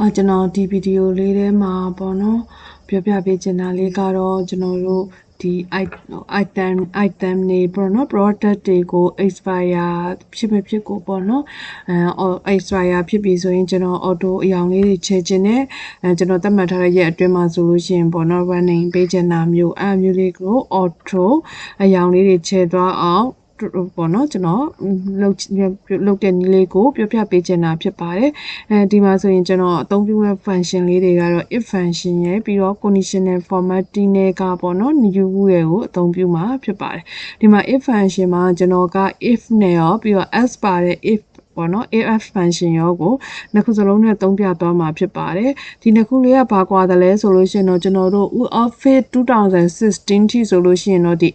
အာကျွန်တော်ဒီဗီဒီယိုလေးထဲမှာပေါ့နော်ပြောပြပေးချင်တာလေးကတော့ကျွန်တော်တို့ဒီ item item နေပေါ့နော် product တွေကို expire ဖြစ်မဖြစ်ကိုပေါ့နော်အဲ expire ဖြစ်ပြီဆိုရင်ကျွန်တော် auto အယောင်လေးတွေချဲခြင်းနဲ့အဲကျွန်တော်သတ်မှတ်ထားတဲ့ရက်အတွင်းမှာဆိုလို့ရှိရင်ပေါ့နော် running ပေးချင်တာမျိုးအဲမျိုးလေးကို auto အယောင်လေးတွေချဲသွားအောင် ပေါ့နော်ကျွန်တော်လုတ်လုတ်တဲ့နည်းလေးကိုပြောပြပေးချင်တာဖြစ်ပါတယ်အဲဒီမှာဆိုရင်ကျွန်တော်အသုံးပြုတဲ့ function လေးတွေကတော့ if function ရယ်ပြီးတော့ conditional formatting နဲ့ကပေါ့နော် new ရဲ့ကိုအသုံးပြုမှာဖြစ်ပါတယ်ဒီမှာ if function မှာကျွန်တော်က if နဲ့ရောပြီးတော့ as ပါတဲ့ if ပေါ့နော် AF function ရောကိုနှစ်ခုစလုံးနဲ့သုံးပြသွားမှာဖြစ်ပါတယ်ဒီနှစ်ခုလေးကဘာကွာတယ်လဲဆိုလို့ရှိရင်တော့ကျွန်တော်တို့ Office 2016ထိဆိုလို့ရှိရင်တော့ဒီ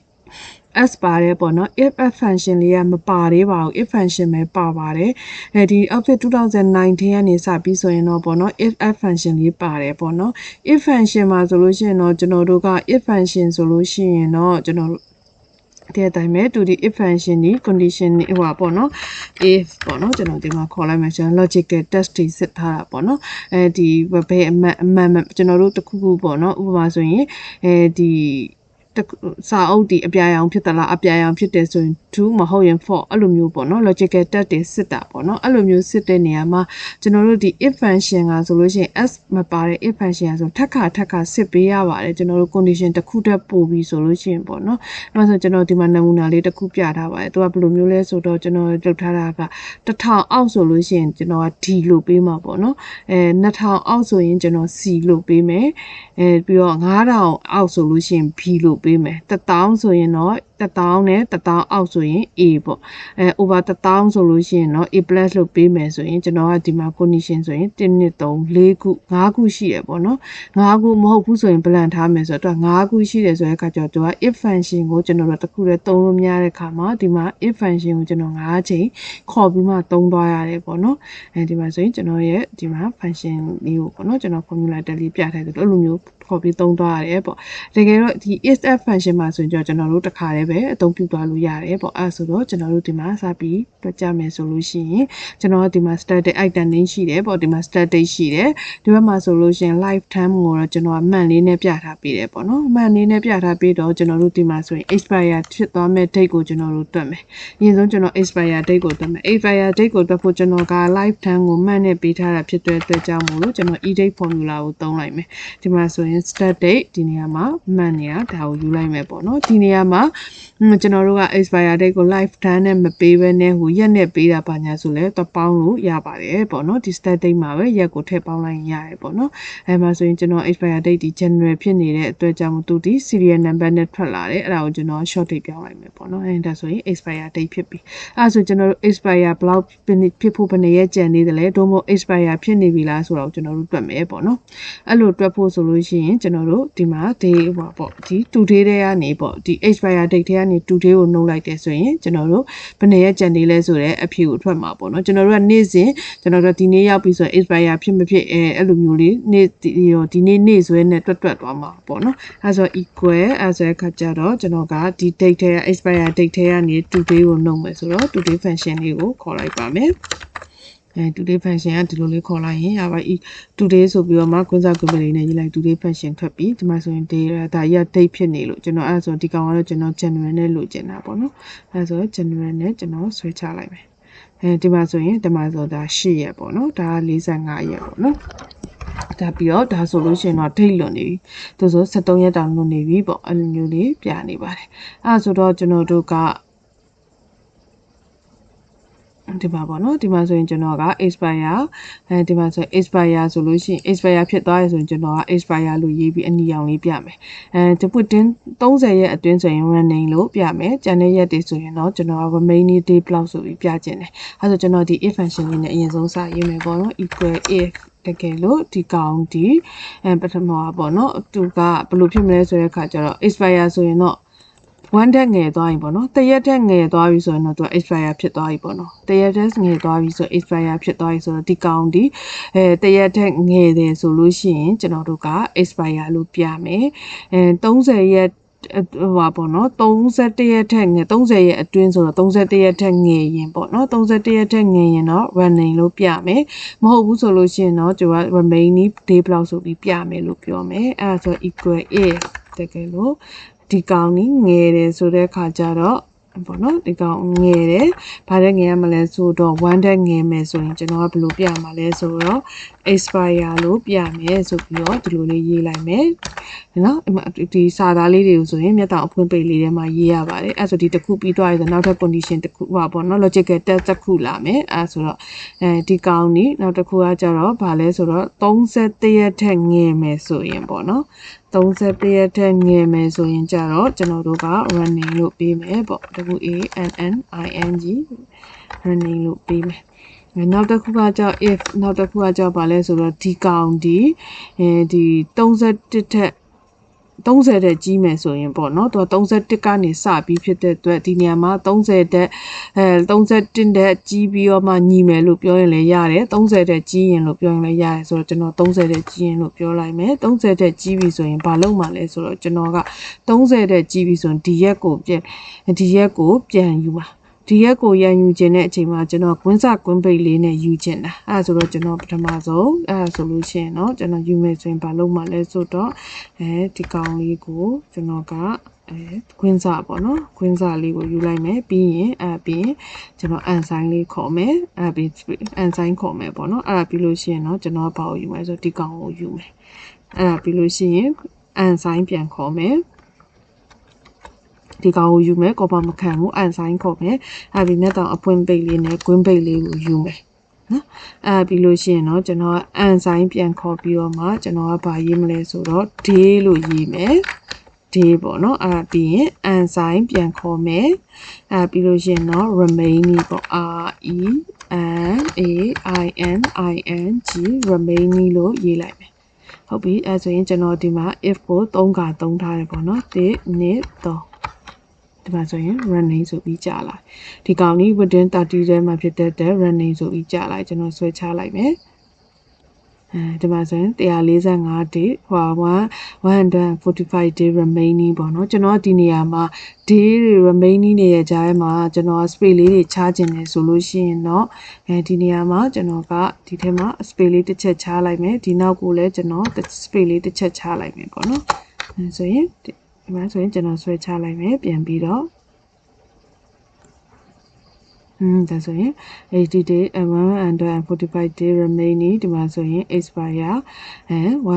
s ပါတယ်ပေါ့နော် if f function လေးကမပါသေးပါဘူး if function ပဲပါပါတယ်အဲဒီ outfit 2019ကနေစပြီးဆိုရင်တော့ပေါ့နော် if f function လေးပါတယ်ပေါ့နော် if function မှာဆိုလို့ရှိရင်တော့ကျွန်တော်တို့က if function ဆိုလို့ရှိရင်တော့ကျွန်တော်တို့တဲ့အတိုင်းပဲတူဒီ if function ဒီ condition ဟိုပါပေါ့နော် if ပေါ့နော်ကျွန်တော်ဒီမှာခေါ်လိုက်မယ်ကျွန်တော် logical test တွေစစ်ထားတာပေါ့နော်အဲဒီဘယ်အမှန်အမှန်ကျွန်တော်တို့တခုခုပေါ့နော်ဥပမာဆိုရင်အဲဒီ စာအုပ်ဒီအပြာရောင်ဖြစ်သလားအပြာရောင်ဖြစ်တယ်ဆိုရင်2မဟုတ်ရင်4အဲ့လိုမျိုးပေါ့နော် logical test တွေစစ်တာပေါ့နော်အဲ့လိုမျိုးစစ်တဲ့နေရာမှာကျွန်တော်တို့ဒီ if function ကဆိုလို့ရှိရင် s မပါတဲ့ if function ကဆိုထက်ခါထက်ခါစစ်ပေးရပါတယ်ကျွန်တော်တို့ condition တစ်ခုတက်ပို့ပြီးဆိုလို့ရှိရင်ပေါ့နော်အဲ့ဒါဆိုကျွန်တော်ဒီမှာနမူနာလေးတစ်ခုပြထားပါတယ်သူကဘယ်လိုမျိုးလဲဆိုတော့ကျွန်တော်လုပ်ထားတာက1000အောက်ဆိုလို့ရှိရင်ကျွန်တော်က d လို့ပေးမှာပေါ့နော်အဲ2000အောက်ဆိုရင်ကျွန်တော် c လို့ပေးမယ်အဲပြီးတော့9000အောက်ဆိုလို့ရှိရင် b လို့ပေးမယ်1000ဆိုရင်တော့1000နဲ့1000အောက်ဆိုရင် A ပေါ့အဲ over 1000ဆိုလို့ရှိရင်တော့ A+ လို့ပေးမယ်ဆိုရင်ကျွန်တော်ကဒီမှာ condition ဆိုရင်1 2 3 4ခု5ခုရှိရပေါ့နော်5ခုမဟုတ်ဘူးဆိုရင် plan ထားမယ်ဆိုတော့5ခုရှိတယ်ဆိုတဲ့အခါကျတော့သူက if function ကိုကျွန်တော်တို့တစ်ခုတည်းသုံးလို့မရတဲ့အခါမှာဒီမှာ if function ကိုကျွန်တော်5ချိန်ခေါ်ပြီးမှသုံးသွားရတယ်ပေါ့နော်အဲဒီမှာဆိုရင်ကျွန်တော်ရဲ့ဒီမှာ function လေးကိုပေါ့နော်ကျွန်တော် formula တက်လေးပြထားတယ်လို့အဲ့လိုမျိုး ခေါ်ပြီးသုံးသွားရတယ်ပေါ့တကယ်တော့ဒီ if function မှာဆိုရင်ကျွန်တော်တို့တစ်ခါတည်းပဲအသုံးပြုသွားလို့ရတယ်ပေါ့အဲဆိုတော့ကျွန်တော်တို့ဒီမှာစပြီးတွက်ကြမယ်ဆိုလို့ရှိရင်ကျွန်တော်ဒီမှာ static item name ရှိတယ်ပေါ့ဒီမှာ static ရှိတယ်ဒီဘက်မှာဆိုလို့ရှိရင် lifetime ကိုတော့ကျွန်တော်မှန်လေးနဲ့ပြထားပေးတယ်ပေါ့နော်မှန်လေးနဲ့ပြထားပေးတော့ကျွန်တော်တို့ဒီမှာဆိုရင် expire ဖြစ်သွားမဲ့ date ကိုကျွန်တော်တို့တွက်မယ်အရင်ဆုံးကျွန်တော် expire date ကိုတွက်မယ် expire date ကိုတွက်ဖို့ကျွန်တော်က lifetime ကိုမှန်နဲ့ပေးထားတာဖြစ်တဲ့အတွက်ကြောင့်မို့လို့ကျွန်တော် e-date formula ကိုသုံးလိုက်မယ်ဒီမှာဆိုရင် start date ဒီနေရာမှာမှန်နေတာဒါကိုယူလိုက်မယ်ပေါ့နော်ဒီနေရာမှာကျွန်တော်တို့က expire date ကို lifetime နဲ့မပေးဘဲနဲ့ဟိုရက်နဲ့ပေးတာပါညာဆိုလဲတော့ပေါင်းလို့ရပါတယ်ပေါ့နော်ဒီ start date မှာပဲရက်ကိုထည့်ပေါင်းလိုက်ရင်ရတယ်ပေါ့နော်အဲမှာဆိုရင်ကျွန်တော် expire date ဒီ January ဖြစ်နေတဲ့အတွက်ကြောင့်သူဒီ serial number နဲ့ထွက်လာတယ်အဲ့ဒါကိုကျွန်တော် short date ပြောင်းလိုက်မယ်ပေါ့နော်အဲဒါဆိုရင် expire date ဖြစ်ပြီအဲဆိုကျွန်တော်တို့ expire ဘလောက်ဖြစ်ဖို့ဘယ်နှစ်ရက်ကြံနေတယ်လဲတို့မို့ expire ဖြစ်နေပြီလားဆိုတော့ကျွန်တော်တို့တွက်မယ်ပေါ့နော်အဲ့လိုတွက်ဖို့ဆိုလို့ရှိရင်ကျွန်တော်တို့ဒီမှာ day ဟိုပေါ့ဒီ today တဲ့ကနေပေါ့ဒီ expire date ထဲကနေ today ကိုနှုတ်လိုက်တယ်ဆိုရင်ကျွန်တော်တို့ဘယ်နှစ်ရက်ကြံနေလဲဆိုတော့အဖြေကိုထွက်မှာပေါ့နော်ကျွန်တော်တို့ကနေ့စဉ်ကျွန်တော်တို့ဒီနေ့ရောက်ပြီဆိုရင် expire ဖြစ်မဖြစ်အဲအဲ့လိုမျိုးလေးနေ့ဒီနေ့နေ့စွဲနဲ့တွက်တွက်သွားမှာပေါ့နော်အဲဆို equal အဲဆိုအခါကျတော့ကျွန်တော်ကဒီ date ထဲ expire date ထဲကနေ today ကိုနှုတ်မယ်ဆိုတော့ today function လေးကိုခေါ်လိုက်ပါမယ် အဲ today function ကဒီလိုလေးခေါ်လိုက်ရင်ရပါ today ဆိုပြီးတော့မှကွင်းစားကွန်ပဏီနဲ့ရေးလိုက် today function ထွက်ပြီးဒီမှာဆိုရင် day ဒါရ date ဖြစ်နေလို့ကျွန်တော်အဲဆိုဒီကောင်ကတော့ကျွန်တော် January နဲ့လိုချင်တာပေါ့နော်အဲဆို January နဲ့ကျွန်တော်ဆွဲချလိုက်မယ်အဲဒီမှာဆိုရင်ဒီမှာဆိုဒါ8ရက်ပေါ့နော်ဒါ45ရက်ပေါ့နော်ဒါပြီးတော့ဒါဆိုလို့ရှိရင်တော့ဒိတ်လွန်နေပြီသူဆို73ရက်တောင်လွန်နေပြီပေါ့အဲ့လိုမျိုးလေးပြနေပါတယ်အဲဆိုတော့ကျွန်တော်တို့က ဒီမှာပေါ့နော်ဒီမှာဆိုရင်ကျွန်တော်က expire အဲဒီမှာဆို expire ဆိုလို့ရှိရင် expire ဖြစ်သွားရဆိုရင်ကျွန်တော်က expire လို့ရေးပြီးအနီရောင်လေးပြမယ်အဲဒီပွတ်တင်း30ရက်အတွင်းဆိုရင် running လို့ပြမယ်ကျန်တဲ့ရက်တွေဆိုရင်တော့ကျွန်တော်က remaining day block ဆိုပြီးပြခြင်းတယ်အဲဆိုကျွန်တော်ဒီ if function လေးနဲ့အရင်ဆုံးစရေးမယ်ပေါ့နော် equal if တကယ်လို့ဒီကောင်ဒီအဲပထမပေါ့နော်သူကဘယ်လိုဖြစ်မလဲဆိုတဲ့အခါကျတော့ expire ဆိုရင်တော့ 1တက်ငယ်သွားရင်ပေါ့နော်တရက်တက်ငယ်သွားပြီဆိုရင်တော့သူက expire ဖြစ်သွားပြီပေါ့နော်တရက်တက်ငယ်သွားပြီဆို expire ဖြစ်သွားပြီဆိုတော့ဒီကောင်ဒီအဲတရက်တက်ငယ်တယ်ဆိုလို့ရှိရင်ကျွန်တော်တို့က expire လို့ပြမယ်အဲ30ရက်ဟိုပါပေါ့နော်31ရက်ထက်ငယ်30ရက်အတွင်းဆိုတော့31ရက်ထက်ငယ်ရင်ပေါ့နော်31ရက်ထက်ငယ်ရင်တော့ running လို့ပြမယ်မဟုတ်ဘူးဆိုလို့ရှိရင်တော့ကျွန်တော် remaining day ဘယ်လောက်ဆိုပြီးပြမယ်လို့ပြောမယ်အဲ့ဒါဆို equal if တကယ်လို့ ဒီကောင်ကြီးငယ်တယ်ဆိုတဲ့ခါကျတော့ပေါ့နော်ဒီကောင်ငယ်တယ်ဘာတဲ့ငယ်ရမလဲဆိုတော့1တဲ့ငယ်မယ်ဆိုရင်ကျွန်တော်ကဘယ်လိုပြမှာလဲဆိုတော့ expire လို့ပြမယ်ဆိုပြီးတော့ဒီလိုလေးရေးလိုက်မယ်နော်ဒီစာသားလေးတွေကိုဆိုရင်မျက်တောင်အဖွင့်ပိတ်လေးထဲမှာရေးရပါတယ်အဲဆိုဒီတစ်ခုပြီးသွားရဆိုနောက်ထပ် condition တစ်ခုပါပေါ့နော် logical test တစ်ခုလာမယ်အဲဆိုတော့အဲဒီကောင်นี่နောက်တစ်ခုကကြတော့ဗာလဲဆိုတော့31ရက်ထက်ငယ်မယ်ဆိုရင်ပေါ့နော် 31ရက်ထက်ငယ်မယ်ဆိုရင်ကြတော့ကျွန်တော်တို့က running လို့ပေးမယ်ပေါ့ W A N N I N G running လို့ပေးမယ်နောက်တစ်ခုကကြောက် if နောက်တစ်ခုကကြောက်ပါလဲဆိုတော့ဒီကောင်ဒီအဲဒီ31ထက် 30တဲ့ကြီးမယ်ဆိုရင်ပေါ့နော်သူက31ကနေစပြီးဖြစ်တဲ့အတွက်ဒီနေရာမှာ30တဲ့အဲ31တဲ့ကြီးပြီးတော့မှညီမယ်လို့ပြောရင်လည်းရတယ်30တဲ့ကြီးရင်လို့ပြောရင်လည်းရတယ်ဆိုတော့ကျွန်တော်30တဲ့ကြီးရင်လို့ပြောလိုက်မယ်30တဲ့ကြီးပြီဆိုရင်ဘာလုပ်မှလဲဆိုတော့ကျွန်တော်က30တဲ့ကြီးပြီဆိုရင်ဒီရက်ကိုပြန်ဒီရက်ကိုပြန်ယူပါ ဒီရက်ကိုရန်ယူခြင်းတဲ့အချိန်မှာကျွန်တော်ကွင်းစကွင်းပိတ်လေးနဲ့ယူခြင်းတာအဲဒါဆိုတော့ကျွန်တော်ပထမဆုံးအဲဒါဆိုလို့ရှိရင်တော့ကျွန်တော်ယူမယ်ဆိုရင်ဘာလုပ်မှလဲဆိုတော့အဲဒီကောင်လေးကိုကျွန်တော်ကအဲခွင်းစာပေါ့နော်ခွင်းစာလေးကိုယူလိုက်မယ်ပြီးရင်အဲပြီးရင်ကျွန်တော်အန်ဆိုင်လေးခေါ်မယ်အဲပြီးအန်ဆိုင်ခေါ်မယ်ပေါ့နော်အဲ့ဒါပြီးလို့ရှိရင်တော့ကျွန်တော်ဘာကိုယူမလဲဆိုဒီကောင်ကိုယူမယ်အဲ့ဒါပြီးလို့ရှိရင်အန်ဆိုင်ပြန်ခေါ်မယ် ဒီကောင်ကိုယူမယ်ကော်ပါမခံဘူးအန်ဆိုင်ခေါ်မယ်အဲပြီးမြတ်တောင်အပွင့်ပိတ်လေးနဲ့ကွင်းပိတ်လေးကိုယူမယ်နော်အဲပြီးလို့ရှိရင်တော့ကျွန်တော်အန်ဆိုင်ပြန်ခေါ်ပြီးတော့မှကျွန်တော်ကဗာရေးမလဲဆိုတော့ day လို့ရေးမယ် day ပေါ့နော်အဲပြီးရင် an sign ပြန်ခေါ်မယ်အဲပြီးလို့ရှိရင်တော့ remaining ပေါ့ r e n a i n i n g remaining လို့ရေးလိုက်မယ်ဟုတ်ပြီအဲဆိုရင်ကျွန်တော်ဒီမှာ if ကို3ခါ3ထားတယ်ပေါ့နော်1 2 3 ဒီမှာဆိုရင် running ဆိုပြီးကြာလာဒီကောင်นี้ within 30ထဲမှာဖြစ်တဲ့ running ဆိုပြီးကြာလိုက်ကျွန်တော်ဆွဲချလိုက်မယ်အဲဒီမှာဆိုရင်145 day ဟို145 day remaining ပေါ့နော်ကျွန်တော်ဒီနေရာမှာ day တွေ remaining တွေရဲ့ကြားထဲမှာကျွန်တော် space လေးတွေချခြင်းတယ်ဆိုလို့ရှိရင်တော့အဲဒီနေရာမှာကျွန်တော်ကဒီထဲမှာ space လေးတစ်ချက်ချလိုက်မယ်ဒီနောက်ကိုလည်းကျွန်တော် space လေးတစ်ချက်ချလိုက်မယ်ပေါ့နော်အဲဆိုရင် ဒီမှာဆိုရင်ကျွန်တော်ဆွဲချလိုက်မယ်ပြန်ပြီးတော့อืมဒါဆိုရင် 80 day 145 day remaining ဒီမှာဆိုရင် expire အဲ100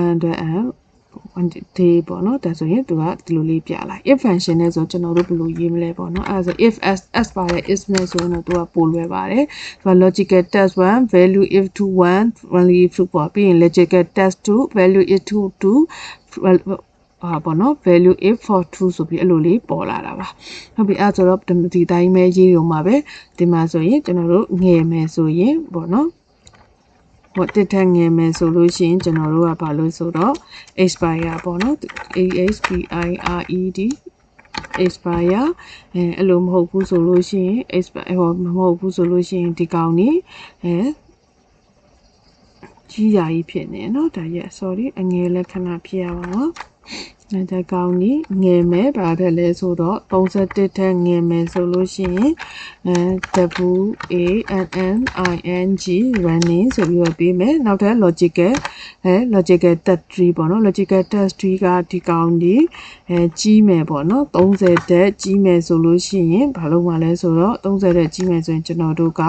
one day ပေါ့နော်ဒါဆိုရင်သူကဒီလိုလေးပြလိုက် if function နဲ့ဆိုကျွန်တော်တို့ဘယ်လိုရေးမလဲပေါ့နော်အဲဒါဆို if s s ပါတဲ့ is နဲ့ဆိုရင်တော့သူကပိုလွယ်ပါတယ်သူက logical test 1 value if to 1 value if to ပေါ့ပြီးရင် logical test 2 value if to 2 ဟာပေါ့နော် value if for true ဆိုပြီးအဲ့လိုလေးပေါ်လာတာပါဟုတ်ပြီအဲ့ဆိုတော့ဒီတိုင်းပဲရေးရုံပါပဲဒီမှာဆိုရင်ကျွန်တော်တို့ငယ်မယ်ဆိုရင်ပေါ့နော်ဟိုတစ်ထက်ငယ်မယ်ဆိုလို့ရှိရင်ကျွန်တော်တို့ကဘာလို့ဆိုတော့ expire ပေါ့နော် a h p i r e d expire အဲအဲ့လိုမဟုတ်ဘူးဆိုလို့ရှိရင် expire ဟိုမဟုတ်ဘူးဆိုလို့ရှိရင်ဒီကောင်นี่အဲကြီးရာကြီးဖြစ်နေเนาะဒါရဲ့ sorry အငယ်လက္ခဏာဖြစ်ရပါတော့အဲ ဒါကောင်းကြီးငယ်မယ်ဗါတဲ့လဲဆိုတော့31ထက်ငယ်မယ်ဆိုလို့ရှိရင်အဲ W A N N I N G running ဆိုပြီးတော့ပြီးမယ်နောက်ထပ် logical အဲ logical test 3ပေါ့နော် logical test 3ကဒီကောင်းကြီးအဲကြီးမယ်ပေါ့နော်30တက်ကြီးမယ်ဆိုလို့ရှိရင်ဘာလို့မှလဲဆိုတော့30တက်ကြီးမယ်ဆိုရင်ကျွန်တော်တို့က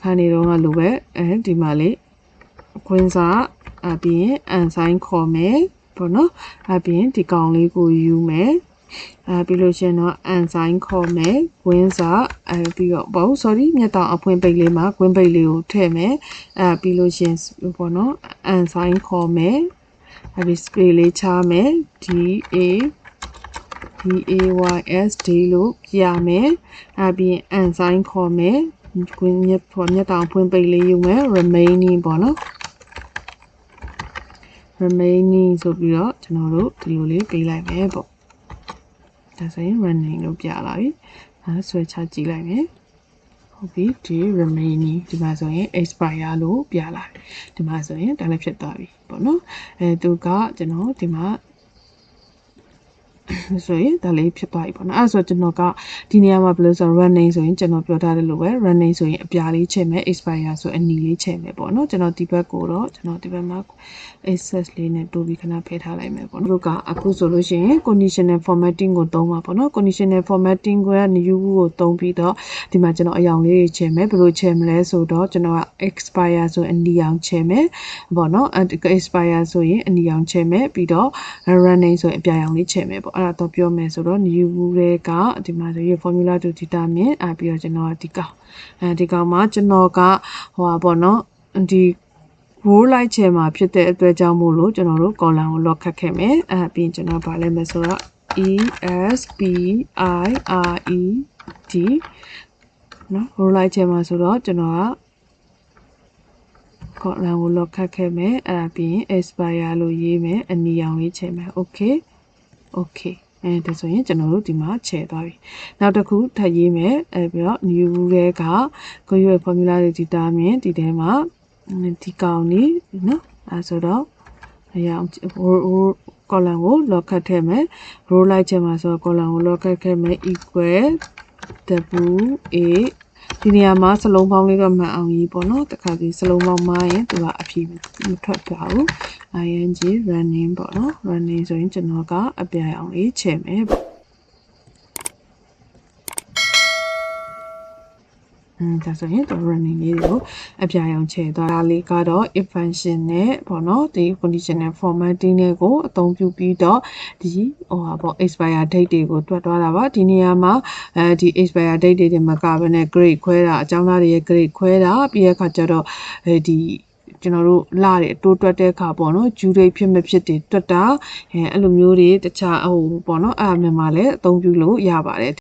ခါနေတော့ကလိုပဲအဲဒီမှာလေးခွင်းစားအပြင်အန်ဆိုင်ခေါ်မယ် ပေါ့နော်အပြင်ဒီကောင်လေးကိုယူမယ်အဲပြီးလို့ရှိရင်တော့အန်ဆိုင်ခေါ်မယ်ဝင်းစာအဲပြီးတော့ပေါ့ sorry မျက်တောင်အဖွင့်ပိတ်လေးမှာကွင်းပိတ်လေးကိုထည့်မယ်အဲပြီးလို့ရှိရင်ပေါ့နော်အန်ဆိုင်ခေါ်မယ်အဲပြီး spray လေးချမယ် D A D A Y S D လို့ပြမယ်အဲပြီးအန်ဆိုင်ခေါ်မယ်ကွင်းမျက်ပေါ်မျက်တောင်ဖွင့်ပိတ်လေးယူမယ် remaining ပေါ့နော် remaining ဆိုပြီးတော့ကျွန်တော်တို့ဒီလိုလေးပေးလိုက်မယ်ပေါ့ဒါဆိုရင် running လို့ပြလာပြီအဲဆွဲချကြည့်လိုက်မယ်ဟုတ်ပြီဒီ remaining ဒီမှာဆိုရင် expire လို့ပြလာတယ်ဒီမှာဆိုရင်ဒါလည်းဖြစ်သွားပြီပေါ့နော်အဲသူကကျွန်တော်ဒီမှာ ဆိုရင်ဒါလေးဖြစ်သွားပြီပေါ့နော်အဲ့ဒါဆိုကျွန်တော်ကဒီနေရာမှာဘယ်လိုဆို running ဆိုရင်ကျွန်တော်ပြောထားတယ်လို့ပဲ running ဆိုရင်အပြာလေးချိန်မယ် expire ဆိုအနီလေးချိန်မယ်ပေါ့နော်ကျွန်တော်ဒီဘက်ကိုတော့ကျွန်တော်ဒီဘက်မှာ access လေးနဲ့တိုးပြီးခဏဖယ်ထားလိုက်မယ်ပေါ့နော်တို့ကအခုဆိုလို့ရှိရင် conditional formatting ကိုသုံးပါပေါ့နော် conditional formatting ကိုက new ကိုသုံးပြီးတော့ဒီမှာကျွန်တော်အယောင်လေးတွေချိန်မယ်ဘယ်လိုချိန်မလဲဆိုတော့ကျွန်တော်က expire ဆိုအနီအောင်ချိန်မယ်ပေါ့နော် expire ဆိုရင်အနီအောင်ချိန်မယ်ပြီးတော့ running ဆိုရင်အပြာရောင်လေးချိန်မယ်ပေါ့အဲ့ဒါတော့ပြောမယ်ဆိုတော့ new တွေကဒီမှာဆိုရင် formula to determine အပြီးတော့ကျွန်တော်ကဒီကောင်အဲဒီကောင်မှာကျွန်တော်ကဟိုပါပေါ့နော်ဒီ row light ချဲမှာဖြစ်တဲ့အတွက်ကြောင့်မို့လို့ကျွန်တော်တို့ column ကို lock ခတ်ခဲ့မယ်အဲပြီးရင်ကျွန်တော်ဗာလဲမယ်ဆိုတော့ E S P I R E D နော် row light ချဲမှာဆိုတော့ကျွန်တော်က column ကို lock ခတ်ခဲ့မယ်အဲပြီးရင် expire လို့ရေးမယ်အနီရောင်ရေးချဲမယ် okay okay အဲဒါဆိုရင်ကျွန်တော်တို့ဒီမှာခြယ်သွားပြီနောက်တစ်ခုထပ်ရေးမယ်အဲပြီးတော့ new တွေကကိုရွေ formula တွေဒီတာမြင်ဒီထဲမှာဒီကောင်နေနော်အဲဆိုတော့အရာ column ကို lock ခတ်ထည့်မယ် row လိုက်ချက်မှာဆိုတော့ column ကို lock ခတ်ခဲ့မယ် equal w a ဒီနေရာမှာစလုံးပေါင်းလေးတော့မှန်အောင်ရေးပေါ့နော်တခါဒီစလုံးပေါင်းမရင်သူကအဖြေမထွက်ပါဘူး ing running ပေါ့နော် running ဆိုရင်ကျွန်တော်ကအပြာရောင်လေးချဲ့မယ်ပေါ့อืมဒါဆိုရင်တော့ running လေးတွေကိုအပြာရောင်ချဲ့သွားတာလေးကတော့ if function နဲ့ပေါ့နော်ဒီ conditional formatting နဲ့ကိုအသုံးပြုပြီးတော့ဒီဟိုဟာပေါ့ expire date တွေကိုတွက်သွားတာပါဒီနေရာမှာအဲဒီ expire date တွေမှာကဘယ်နဲ့ grade ခွဲတာအကြောင်းသားတွေရဲ့ grade ခွဲတာပြီးရခါကျတော့အဲဒီ ကျွန်တော်တို့လာတယ်တိုးတွက်တဲ့အခါပေါ့နော်ဂျူရိတ်ဖြစ်မဖြစ်တွေတွက်တာအဲအဲ့လိုမျိုးတွေတခြားဟိုပေါ့နော်အဲ့အမြင်မှာလည်းအသုံးပြုလို့ရပါတယ်